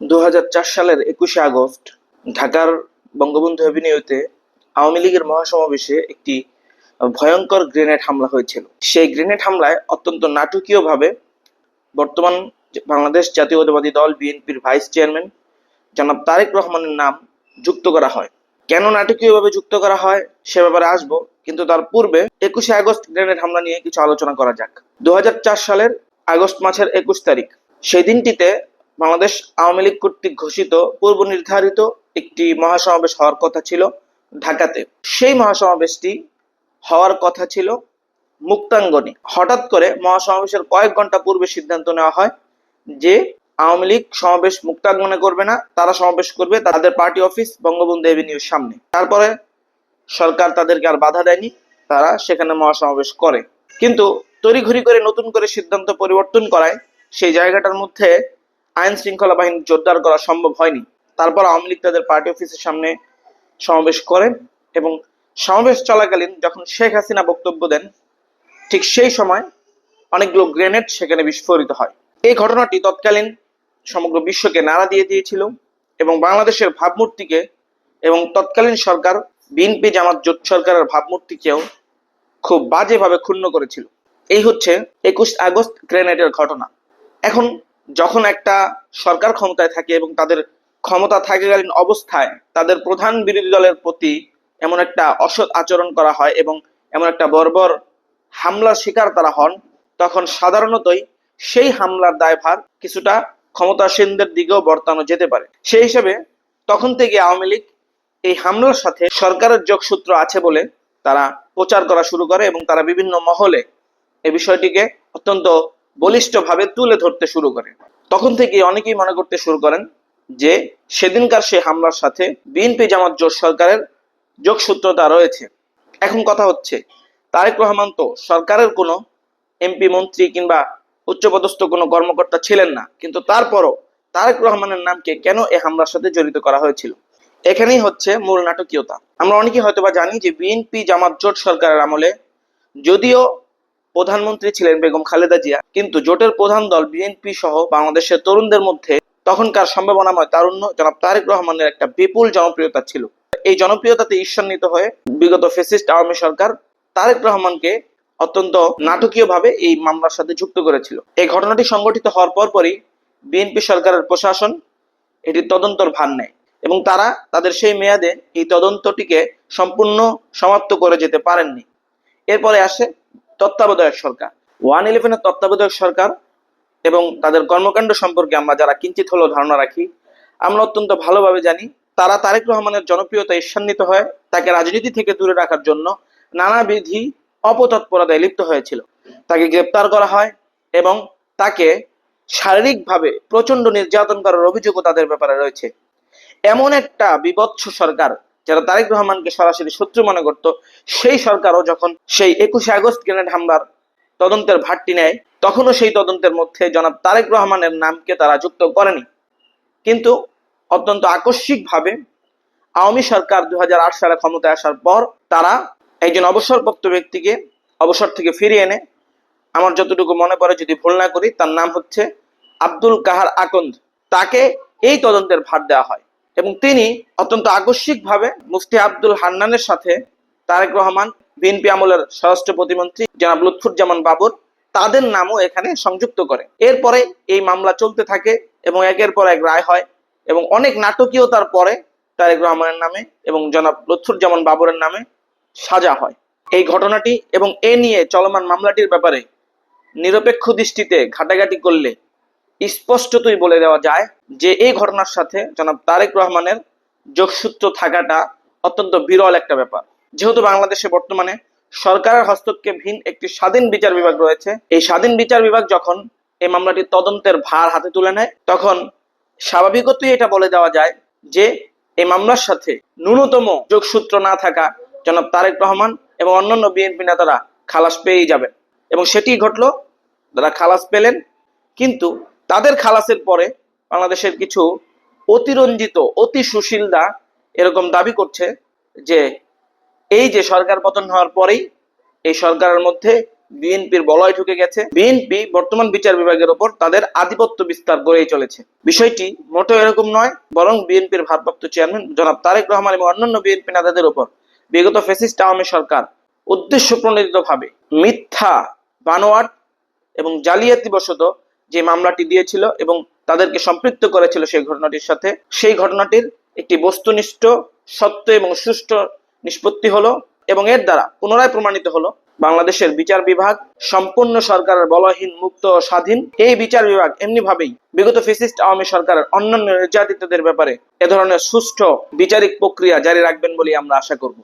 দু হাজার চার সালের একুশে আগস্ট ঢাকার বঙ্গবন্ধু অ্যাভিনিউতে আওয়ামী লীগের মহাসমাবেশে একটি ভয়ঙ্কর গ্রেনেড হামলা হয়েছিল। সেই গ্রেনেড হামলায় অত্যন্ত নাটকীয়ভাবে বর্তমান বাংলাদেশ জাতীয়তাবাদী দল বিএনপির ভাইস চেয়ারম্যান জনাব তারেক রহমানের নাম যুক্ত করা হয়। কেন নাটকীয়ভাবে যুক্ত করা হয় সে ব্যাপারে আসব, কিন্তু তার পূর্বে একুশে আগস্ট গ্রেনেড হামলা নিয়ে কিছু আলোচনা করা যাক। দু হাজার চার সালের আগস্ট মাসের একুশ তারিখ, সেই দিনটিতে বাংলাদেশ আওয়ামী লীগ কর্তৃক ঘোষিত পূর্ব নির্ধারিত একটি মহাসমাবেশ হওয়ার কথা ছিল ঢাকাতে। সেই মহাসমাবেশটি হওয়ার কথা ছিল মুক্তাঙ্গনে। হঠাৎ করে মহাসমাবেশের কয়েক ঘণ্টা পূর্বে সিদ্ধান্ত নেওয়া হয় যে আওয়ামী লীগ সমাবেশ মুক্তাঙ্গনে করবে না, তারা সমাবেশ করবে তাদের পার্টি অফিস বঙ্গবন্ধু এভিনিউর সামনে। তারপরে সরকার তাদেরকে আর বাধা দেয়নি, তারা সেখানে মহাসমাবেশ করে। কিন্তু তড়িঘড়ি করে নতুন করে সিদ্ধান্ত পরিবর্তন করায় সেই জায়গাটার মধ্যে আইন শৃঙ্খলা বাহিনী জোরদার করা সম্ভব হয়নি। তারপর আওয়ামী লীগ তাদের পার্টি অফিসের সামনে সমাবেশ করে এবং সমাবেশ চলাকালীন যখন শেখ হাসিনা বক্তব্য দেন, ঠিক সেই সময় অনেকগুলো গ্রেনেড সেখানে বিস্ফোরিত হয়। এই ঘটনাটি তৎকালীন সমগ্র বিশ্বকে নাড়া দিয়ে দিয়েছিল এবং বাংলাদেশের ভাবমূর্তিকে এবং তৎকালীন সরকার বিএনপি জামাত জোট সরকারের ভাবমূর্তিকেও খুব বাজেভাবে ক্ষুণ্ণ করেছিল। এই হচ্ছে একুশ আগস্ট গ্রেনেডের ঘটনা। এখন যখন একটা সরকার ক্ষমতায় থাকে এবং তাদের ক্ষমতা থাকাকালীন অবস্থায় তাদের প্রধান বিরোধী দলের প্রতি এমন একটা অসৎ আচরণ করা হয় এবং এমন একটা বর্বর হামলার শিকার তারা হন, তখন সাধারণতই সেই হামলার দায়ভার কিছুটা ক্ষমতাসীনদের দিকেও বর্তানো যেতে পারে। সেই হিসেবে তখন থেকে আওয়ামী লীগ এই হামলার সাথে সরকারের যোগসূত্র আছে বলে তারা প্রচার করা শুরু করে এবং তারা বিভিন্ন মহলে এই বিষয়টিকে অত্যন্ত বলিষ্ঠভাবে তুলে ধরতে শুরু করে। তখন থেকে অনেকেই মনে করতে শুরু করেন যে, সেদিনকার সেই হামলার সাথে বিএনপি জামাত জোট সরকারের যোগসূত্রতা রয়েছে। এখন কথা হচ্ছে, তারেক রহমান তো সরকারের কোনো এমপি, মন্ত্রী কিংবা উচ্চপদস্থ কোনো কর্মকর্তা ছিলেন না, কিন্তু তারপরও তারেক রহমানের নামকে কেন এ হামলার সাথে জড়িত করা হয়েছিল? এখানেই হচ্ছে মূল নাটকীয়তা। আমরা অনেকেই হয়তোবা জানি যে, বিএনপি জামাত জোট সরকারের আমলে যদিও প্রধানমন্ত্রী ছিলেন বেগম খালেদা জিয়া। কিন্তু জোটের প্রধান দল বিএনপি সহ বাংলাদেশের তরুণদের মধ্যে তখনকার সম্ভাবনাময় তারুণ্য জনাব তারেক রহমানের একটা বিপুল জনপ্রিয়তা ছিল। এই জনপ্রিয়তাতে ঈর্ষান্বিত হয়ে বিগত ফেসিস্ট আওয়ামী সরকার তারেক রহমানকে অত্যন্ত নাটকীয়ভাবে এই মামলার সাথে যুক্ত করেছিল। এই ঘটনাটি সংঘটিত হওয়ার পরপরই বিএনপি সরকারের প্রশাসন এটি তদন্তর ভার নেয় এবং তারা তাদের সেই মেয়াদে এই তদন্তটিকে সম্পূর্ণ সমাপ্ত করে যেতে পারেননি। এরপরে আসে তত্ত্বাবধায়ক সরকার। ওয়ান ইলেভেনের তত্ত্বাবধায়ক সরকার এবং তাদের কর্মকাণ্ড সম্পর্কে আমরা যারা কিঞ্চিত হলেও ধারণা রাখি, আমরা অত্যন্ত ভালোভাবে জানি তারা তারেক রহমানের জনপ্রিয়তা ঈর্ষান্বিত হয়, তাকে রাজনীতি থেকে দূরে রাখার জন্য নানাবিধি অপতৎপরতায় লিপ্ত হয়েছিল। তাকে গ্রেপ্তার করা হয় এবং তাকে শারীরিকভাবে প্রচণ্ড নির্যাতন করার অভিযোগও তাদের ব্যাপারে রয়েছে। এমন একটা বিভৎস সরকার যারা তারেক রহমানকে সরাসরি শত্রু মনে করত, সেই সরকারও যখন সেই একুশে আগস্ট গ্রেনেড হামলার তদন্তের ভাটটি নেয়, তখনও সেই তদন্তের মধ্যে জনাব তারেক রহমানের নামকে তারা যুক্ত করেনি। কিন্তু অত্যন্ত আকস্মিকভাবে আওয়ামী সরকার দু হাজার আট সালে ক্ষমতায় আসার পর তারা একজন অবসরপ্রাপ্ত ব্যক্তিকে অবসর থেকে ফিরিয়ে এনে, আমার যতটুকু মনে পড়ে যদি ভুল না করি, তার নাম হচ্ছে আব্দুল কাহার আকন্দ। তাকে এই তদন্তের ভার দেওয়া হয়। এবং তিনি অত্যন্ত আকস্মিকভাবে মুফতি আব্দুল হান্নানের সাথে তারেক রহমান, বিএনপি আমলের স্বরাষ্ট্র প্রতিমন্ত্রী জনাব লুৎফুজ্জামান বাবর তাদের নামও এখানে সংযুক্ত করে। এরপরে এই মামলা চলতে থাকে এবং একের পর এক রায় হয় এবং অনেক নাটকীয়তার পরে তারেক রহমানের নামে এবং জনাব লুৎফুজ্জামান বাবরের নামে সাজা হয়। এই ঘটনাটি এবং এ নিয়ে চলমান মামলাটির ব্যাপারে নিরপেক্ষ দৃষ্টিতে ঘাটাঘাটি করলে স্পষ্টতই বলে দেওয়া যায় যে এই ঘটনার সাথে জনাব তারেক রহমানের যোগসূত্র থাকাটা অত্যন্ত বিরল একটা ব্যাপার। যেহেতু বাংলাদেশে বর্তমানে সরকারের হস্তক্ষেপহীন একটি স্বাধীন বিচার বিভাগ রয়েছে, এই স্বাধীন বিচার বিভাগ যখন এই মামলাটির তদন্তের ভার হাতে তুলে নেয়, তখন স্বাভাবিকতই এটা বলে দেওয়া যায় যে এই মামলার সাথে ন্যূনতম যোগসূত্র না থাকা জনাব তারেক রহমান এবং অন্যান্য বিএনপি নেতারা খালাস পেয়েই যাবেন এবং সেটি ঘটলো, তারা খালাস পেলেন, কিন্তু তাদের খালাসের পরে বাংলাদেশের কিছু অতিরঞ্জিত, অতি সুশীলদা এরকম দাবি করছে যে এই যে সরকার পতন হওয়ার পরেই এই সরকারের মধ্যে বিএনপির বলয় ঢুকে গেছে। বিএনপি বর্তমান বিচার বিভাগের ওপর তাদের আধিপত্য বিস্তার করেই চলেছে। বিষয়টি মোটেও এরকম নয়, বরং বিএনপির ভারপ্রাপ্ত চেয়ারম্যান জনাব তারেক রহমান এবং অন্যান্য বিএনপি নেতাদের ওপর বিগত ফেসিস্ট আওয়ামী সরকার উদ্দেশ্য প্রণোদিতভাবে মিথ্যা বানোয়াট এবং জালিয়াতি বশত যে মামলাটি দিয়েছিল এবং তাদেরকে সম্পৃক্ত করেছিল সেই ঘটনাটির সাথে। সেই ঘটনাটির একটি বস্তুনিষ্ঠ, সত্য এবং সুষ্ঠু নিষ্পত্তি হলো এবং এর দ্বারা পুনরায় প্রমাণিত হলো বাংলাদেশের বিচার বিভাগ, সম্পূর্ণ সরকারের বলহীন, মুক্ত ও স্বাধীন। এই বিচার বিভাগ এমনি ভাবেই বিগত ফেসিস্ট আওয়ামী সরকারের অন্যান্য নির্যাতিতদের ব্যাপারে এ ধরনের সুষ্ঠু বিচারিক প্রক্রিয়া জারি রাখবেন বলে আমরা আশা করব।